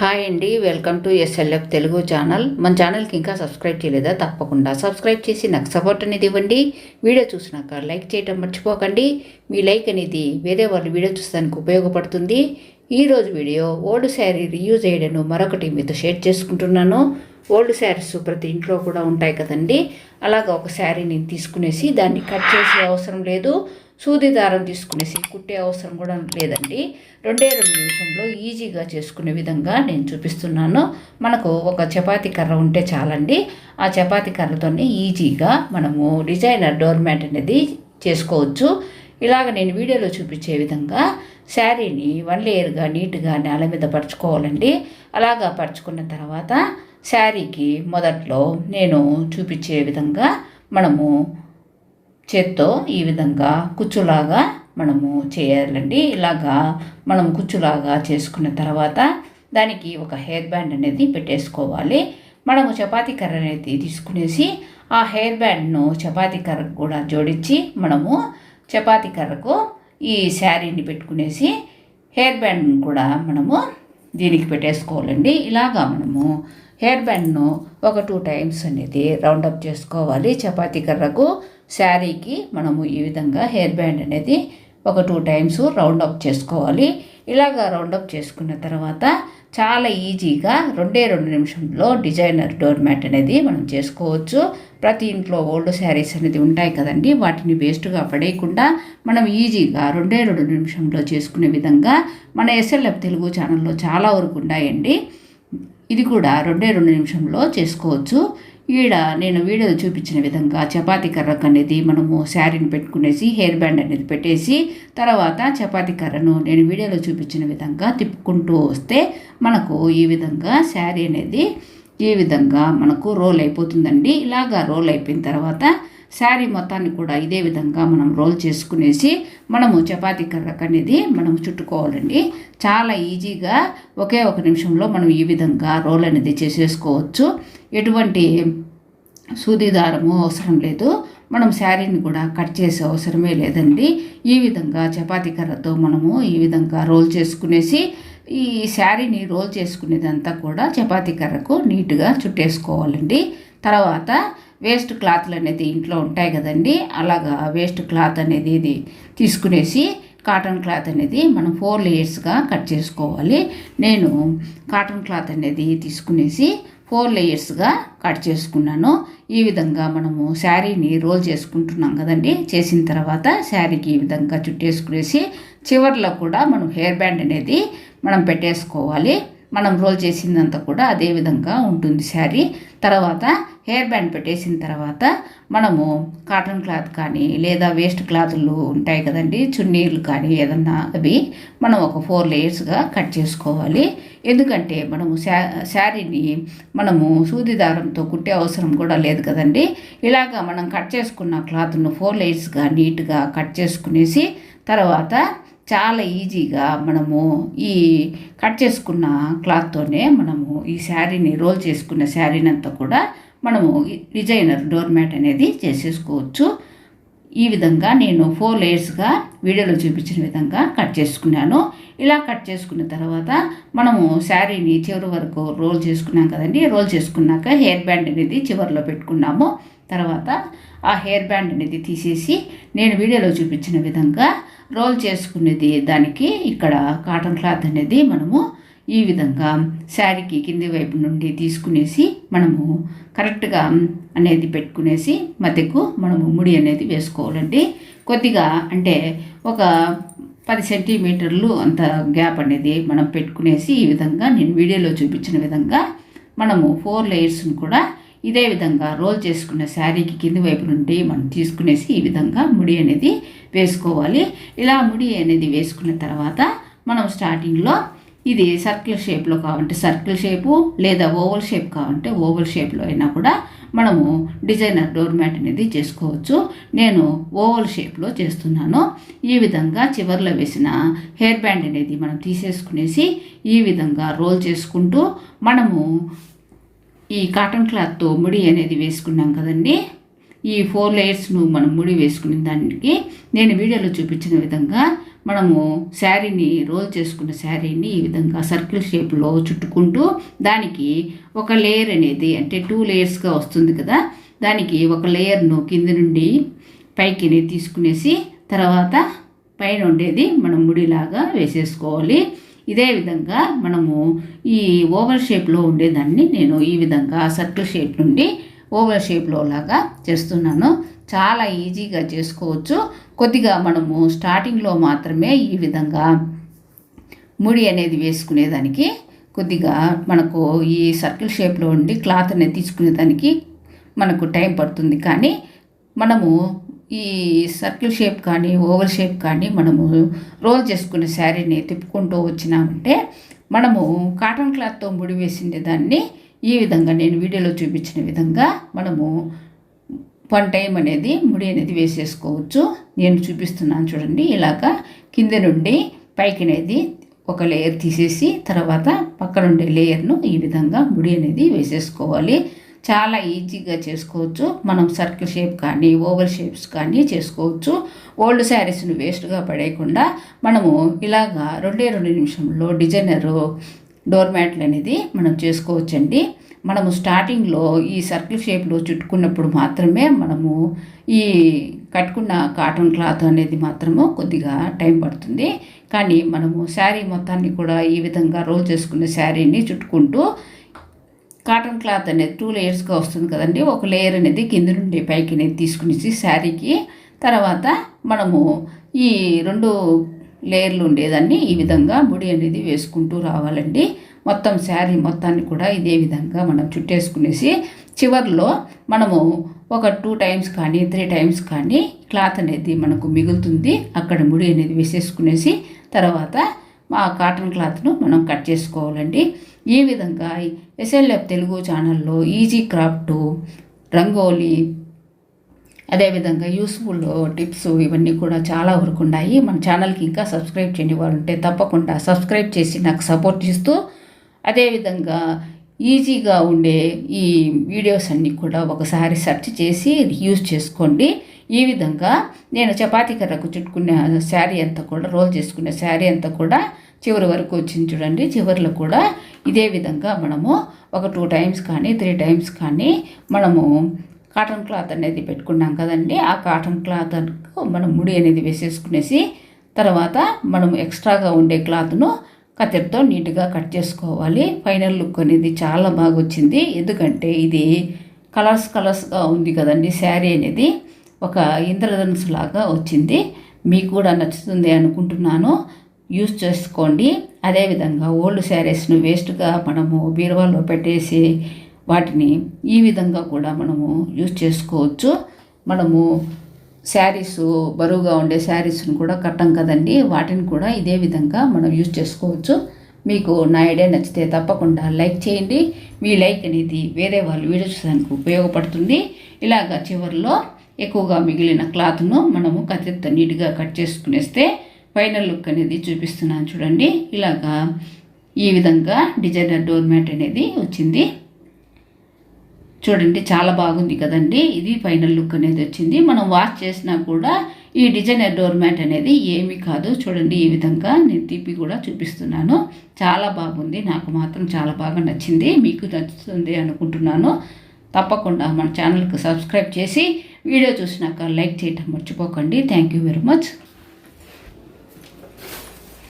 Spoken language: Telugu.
హాయ్ అండి welcome to SLF Telugu channel. మన ఛానల్కి ఇంకా సబ్స్క్రైబ్ చేయలేదా? తప్పకుండా సబ్స్క్రైబ్ చేసి నాకు సపోర్ట్ అనేది ఇవ్వండి. వీడియో చూసినాక లైక్ చేయటం మర్చిపోకండి. మీ లైక్ అనేది వేరే వాళ్ళు వీడియో చూస్తానికి ఉపయోగపడుతుంది. ఈరోజు వీడియో ఓల్డ్ శారీ రీయూజ్ చేయడను మరొకటి మీతో షేర్ చేసుకుంటున్నాను. ఓల్డ్ శారీస్ ప్రతి ఇంట్లో కూడా ఉంటాయి కదండి. అలాగ ఒక శారీ నేను తీసుకునేసి దాన్ని కట్ చేసే అవసరం లేదు. సూది దారం తీసుకునేసి కుట్టే అవసరం కూడా లేదండి. రెండే రెండు నిమిషంలో ఈజీగా చేసుకునే విధంగా నేను చూపిస్తున్నాను. మనకు ఒక చపాతీ కర్ర ఉంటే చాలండి. ఆ చపాతీ కర్రతోనే ఈజీగా మనము డిజైనర్ డోర్ మ్యాట్ అనేది చేసుకోవచ్చు. ఇలాగ నేను వీడియోలో చూపించే విధంగా శారీని వన్ లేయర్గా నీట్గా నేల మీద పరుచుకోవాలండి. అలాగా పరుచుకున్న తర్వాత శారీకి మొదట్లో నేను చూపించే విధంగా మనము చేత్తో ఈ విధంగా కుచ్చులాగా మనము చేయాలండి. ఇలాగా మనం కుచ్చులాగా చేసుకున్న తర్వాత దానికి ఒక హెయిర్ బ్యాండ్ అనేది పెట్టేసుకోవాలి. మనము చపాతీ కర్ర అనేది తీసుకునేసి ఆ హెయిర్ బ్యాండ్ను చపాతీ కర్రకు కూడా జోడించి మనము చపాతీ కర్రకు ఈ శారీని పెట్టుకునేసి హెయిర్ బ్యాండ్ను కూడా మనము దీనికి పెట్టేసుకోవాలండి. ఇలాగా మనము హెయిర్ బ్యాండ్ను ఒక టూ టైమ్స్ అనేది రౌండప్ చేసుకోవాలి. చపాతీ కర్రకు శారీకి మనము ఈ విధంగా హెయిర్ బ్యాండ్ అనేది ఒక టూ టైమ్స్ రౌండ్ అప్ చేసుకోవాలి. ఇలాగా అప్ చేసుకున్న తర్వాత చాలా ఈజీగా రెండే రెండు నిమిషంలో డిజైనర్ డోర్ మ్యాట్ అనేది మనం చేసుకోవచ్చు. ప్రతి ఇంట్లో ఓల్డ్ శారీస్ అనేది ఉంటాయి కదండి వాటిని వేస్ట్గా పడేయకుండా మనం ఈజీగా రెండే రెండు నిమిషంలో చేసుకునే విధంగా మన ఎస్ఎల్ఎఫ్ తెలుగు ఛానల్లో చాలా వరకు ఉన్నాయండి. ఇది కూడా రెండే రెండు నిమిషంలో చేసుకోవచ్చు. ఈడ నేను వీడియోలో చూపించిన విధంగా చపాతీ కర్రకు అనేది మనము శారీని పెట్టుకునేసి హెయిర్ బ్యాండ్ అనేది పెట్టేసి తర్వాత చపాతీ కర్రను నేను వీడియోలో చూపించిన విధంగా తిప్పుకుంటూ వస్తే మనకు ఈ విధంగా శారీ అనేది ఈ విధంగా మనకు రోల్ అయిపోతుందండి. ఇలాగా రోల్ అయిపోయిన తర్వాత శారీ మొత్తాన్ని కూడా ఇదే విధంగా మనం రోల్ చేసుకునేసి మనము చపాతీ కర్రకు అనేది మనం చుట్టుకోవాలండి. చాలా ఈజీగా ఒకే ఒక నిమిషంలో మనం ఈ విధంగా రోల్ అనేది చేసేసుకోవచ్చు. ఎటువంటి సూది దారము అవసరం లేదు. మనం శారీని కూడా కట్ చేసే అవసరమే లేదండి. ఈ విధంగా చపాతీ కర్రతో మనము ఈ విధంగా రోల్ చేసుకునేసి ఈ శారీని రోల్ చేసుకునేదంతా కూడా చపాతీ కర్రకు నీట్గా చుట్టేసుకోవాలండి. తర్వాత వేస్ట్ క్లాత్లు అనేది ఇంట్లో ఉంటాయి కదండి. అలాగా వేస్ట్ క్లాత్ అనేది ఇది తీసుకునేసి కాటన్ క్లాత్ అనేది మనం ఫోర్ లేయర్స్గా కట్ చేసుకోవాలి. నేను కాటన్ క్లాత్ అనేది తీసుకునేసి ఫోర్ లేయర్స్గా కట్ చేసుకున్నాను. ఈ విధంగా మనము శారీని రోల్ చేసుకుంటున్నాం కదండి. చేసిన తర్వాత శారీకి ఈ విధంగా చుట్టేసుకునేసి చివర్లో కూడా మనం హెయిర్ బ్యాండ్ అనేది మనం పెట్టేసుకోవాలి. మనం రోల్ చేసిందంతా కూడా అదే విధంగా ఉంటుంది శారీ. తర్వాత హెయిర్ బ్యాండ్ పెట్టేసిన తర్వాత మనము కాటన్ క్లాత్ కానీ లేదా వేస్ట్ క్లాతులు ఉంటాయి కదండి చున్నీలు కానీ ఏదన్నా అవి మనం ఒక ఫోర్ లేయర్స్గా కట్ చేసుకోవాలి. ఎందుకంటే మనము శా శారీని మనము సూది దారంతో కుట్టే అవసరం కూడా లేదు కదండి. ఇలాగా మనం కట్ చేసుకున్న క్లాత్ను ఫోర్ లేయర్స్గా నీట్గా కట్ చేసుకునేసి తర్వాత చాలా ఈజీగా మనము ఈ కట్ చేసుకున్న క్లాత్తోనే మనము ఈ శారీని రోల్ చేసుకున్న శారీని అంతా కూడా మనము డిజైనర్ డోర్ మ్యాట్ అనేది చేసేసుకోవచ్చు. ఈ విధంగా నేను ఫోర్ లేయర్స్గా వీడియోలో చూపించిన విధంగా కట్ చేసుకున్నాను. ఇలా కట్ చేసుకున్న తర్వాత మనము శారీని చివరి వరకు రోల్ చేసుకున్నాం కదండి. రోల్ చేసుకున్నాక హెయిర్ బ్యాండ్ అనేది చివరిలో పెట్టుకున్నాము. తర్వాత ఆ హెయిర్ బ్యాండ్ అనేది తీసేసి నేను వీడియోలో చూపించిన విధంగా రోల్ చేసుకునేది దానికి ఇక్కడ కాటన్ క్లాత్ అనేది మనము ఈ విధంగా శారీకి కింది వైపు నుండి తీసుకునేసి మనము కరెక్ట్గా అనేది పెట్టుకునేసి మధ్యకు మనము ముడి అనేది వేసుకోవాలండి. కొద్దిగా అంటే ఒక పది సెంటీమీటర్లు అంత గ్యాప్ అనేది మనం పెట్టుకునేసి ఈ విధంగా నేను వీడియోలో చూపించిన విధంగా మనము ఫోర్ లేయర్స్ని కూడా ఇదే విధంగా రోల్ చేసుకున్న శారీకి కింది వైపు నుండి మనం తీసుకునేసి ఈ విధంగా ముడి అనేది వేసుకోవాలి. ఇలా ముడి అనేది వేసుకున్న తర్వాత మనం స్టార్టింగ్లో ఇది సర్కిల్ షేప్లో కావాలంటే సర్కిల్ షేపు లేదా ఓవల్ షేప్ కావాలంటే ఓవల్ షేప్లో అయినా కూడా మనము డిజైనర్ డోర్ మ్యాట్ అనేది చేసుకోవచ్చు. నేను ఓవల్ షేప్లో చేస్తున్నాను. ఈ విధంగా చివర్లో వేసిన హెయిర్ బ్యాండ్ అనేది మనం తీసేసుకునేసి ఈ విధంగా రోల్ చేసుకుంటూ మనము ఈ కాటన్ క్లాత్తో ముడి అనేది వేసుకున్నాం కదండి. ఈ ఫోర్ లేయర్స్ను మనం ముడి వేసుకునే దానికి నేను వీడియోలో చూపించిన విధంగా మనము శారీని రోల్ చేసుకున్న శారీని ఈ విధంగా సర్కిల్ షేప్లో చుట్టుకుంటూ దానికి ఒక లేయర్ అనేది అంటే టూ లేయర్స్గా వస్తుంది కదా దానికి ఒక లేయర్ను కింద నుండి పైకి తీసుకునేసి తర్వాత పైన ఉండేది మనం ముడిలాగా వేసేసుకోవాలి. ఇదే విధంగా మనము ఈ ఓవల్ షేప్లో ఉండేదాన్ని నేను ఈ విధంగా సర్కిల్ షేప్ నుండి ఓవల్ షేప్లో లాగా చేస్తున్నాను. చాలా ఈజీగా చేసుకోవచ్చు. కొద్దిగా మనము స్టార్టింగ్లో మాత్రమే ఈ విధంగా ముడి అనేది వేసుకునేదానికి కొద్దిగా మనకు ఈ సర్కిల్ షేప్లో ఉండి క్లాత్ అనేది తీసుకునేదానికి మనకు టైం పడుతుంది. కానీ మనము ఈ సర్కిల్ షేప్ కానీ ఓవల్ షేప్ కానీ మనము రోల్ చేసుకునే శారీని తిప్పుకుంటూ వచ్చినామంటే మనము కాటన్ క్లాత్తో ముడి వేసిండే దాన్ని ఈ విధంగా నేను వీడియోలో చూపించిన విధంగా మనము వన్ టైం అనేది ముడి అనేది వేసేసుకోవచ్చు. నేను చూపిస్తున్నాను చూడండి. ఇలాగా కింద నుండి పైకి అనేది ఒక లేయర్ తీసేసి తర్వాత పక్కన ఉండే లేయర్ను ఈ విధంగా ముడి అనేది వేసేసుకోవాలి. చాలా ఈజీగా చేసుకోవచ్చు. మనం సర్కిల్ షేప్ కానీ ఓవల్ షేప్స్ కానీ చేసుకోవచ్చు. ఓల్డ్ శారీస్ను వేస్ట్గా పడేయకుండా మనము ఇలాగా రెండే రెండు నిమిషంలో డిజైనరు డోర్ మ్యాట్లు అనేది మనం చేసుకోవచ్చండి. మనము స్టార్టింగ్లో ఈ సర్కిల్ షేప్లో చుట్టుకున్నప్పుడు మాత్రమే మనము ఈ కట్టుకున్న కాటన్ క్లాత్ అనేది మాత్రము కొద్దిగా టైం పడుతుంది. కానీ మనము శారీ మొత్తాన్ని కూడా ఈ విధంగా రోల్ చేసుకునే శారీని చుట్టుకుంటూ కాటన్ క్లాత్ అనేది టూ లేయర్స్గా వస్తుంది కదండి. ఒక లేయర్ అనేది కింద నుండి పైకి అనేది తీసుకునేసి శారీకి తర్వాత మనము ఈ రెండు లేయర్లు ఉండేదాన్ని. ఈ విధంగా ముడి అనేది వేసుకుంటూ రావాలండి. మొత్తం శారీ మొత్తాన్ని కూడా ఇదే విధంగా మనం చుట్టేసుకునేసి చివరిలో మనము ఒక టూ టైమ్స్ కానీ త్రీ టైమ్స్ కానీ క్లాత్ అనేది మనకు మిగులుతుంది. అక్కడ ముడి అనేది వేసేసుకునేసి తర్వాత మా కాటన్ క్లాత్ను మనం కట్ చేసుకోవాలండి. ఈ విధంగా ఎస్ఎల్ఎఫ్ తెలుగు ఛానల్లో ఈజీ క్రాఫ్ట్ రంగోలీ అదేవిధంగా యూస్ఫుల్ టిప్స్ ఇవన్నీ కూడా చాలా వరకు ఉన్నాయి. మన ఛానల్కి ఇంకా సబ్స్క్రైబ్ చేయని వాళ్ళు ఉంటే తప్పకుండా సబ్స్క్రైబ్ చేసి నాకు సపోర్ట్ ఇస్తూ అదేవిధంగా ఈజీగా ఉండే ఈ వీడియోస్ అన్నీ కూడా ఒకసారి సెర్చ్ చేసి యూజ్ చేసుకోండి. ఈ విధంగా నేను చపాతీ కర్రకు చుట్టుకునే శారీ అంతా కూడా రోల్ చేసుకునే శారీ అంతా కూడా చివరి వరకు వచ్చింది చూడండి. చివరిలో కూడా ఇదే విధంగా మనము ఒక టూ టైమ్స్ కానీ త్రీ టైమ్స్ కానీ మనము కాటన్ క్లాత్ అనేది పెట్టుకున్నాం కదండి. ఆ కాటన్ క్లాత్ మనం ముడి అనేది వేసేసుకునేసి తర్వాత మనం ఎక్స్ట్రాగా ఉండే క్లాత్ను కత్తెరతో నీట్గా కట్ చేసుకోవాలి. ఫైనల్ లుక్ అనేది చాలా బాగా వచ్చింది ఎందుకంటే ఇది కలర్స్ కలర్స్గా ఉంది కదండి. శారీ అనేది ఒక ఇంద్రధనుసు లాగా వచ్చింది. మీకు కూడా నచ్చుతుంది అనుకుంటున్నాను. యూస్ చేసుకోండి. అదేవిధంగా ఓల్డ్ శారీస్ను వేస్ట్గా మనము బీరువాలో పెట్టేసి వాటిని ఈ విధంగా కూడా మనము యూస్ చేసుకోవచ్చు. మనము శారీస్ బరువుగా ఉండే శారీస్ను కూడా కట్టం కదండి. వాటిని కూడా ఇదే విధంగా మనం యూజ్ చేసుకోవచ్చు. మీకు నా ఐడియా నచ్చితే తప్పకుండా లైక్ చేయండి. మీ లైక్ అనేది వేరే వాళ్ళు వీడియో చూసడానికి ఉపయోగపడుతుంది. ఇలాగా చివరిలో ఎక్కువగా మిగిలిన క్లాత్ను మనము కత్తితో నీట్గా కట్ చేసుకునేస్తే ఫైనల్ లుక్ అనేది చూపిస్తున్నాను చూడండి. ఇలాగా ఈ విధంగా డిజైనర్ డోర్ మ్యాట్ అనేది వచ్చింది. చూడండి చాలా బాగుంది కదండి. ఇది ఫైనల్ లుక్ అనేది వచ్చింది. మనం వాష్ చేసినా కూడా ఈ డిజైనర్ డోర్ మ్యాట్ అనేది ఏమీ కాదు. చూడండి ఈ విధంగా నేను తీపి కూడా చూపిస్తున్నాను. చాలా బాగుంది. నాకు మాత్రం చాలా బాగా నచ్చింది. మీకు నచ్చుతుంది అనుకుంటున్నాను. తప్పకుండా మన ఛానల్కి సబ్స్క్రైబ్ చేసి వీడియో చూసినాక లైక్ చేయటం మర్చిపోకండి. Thank you very much.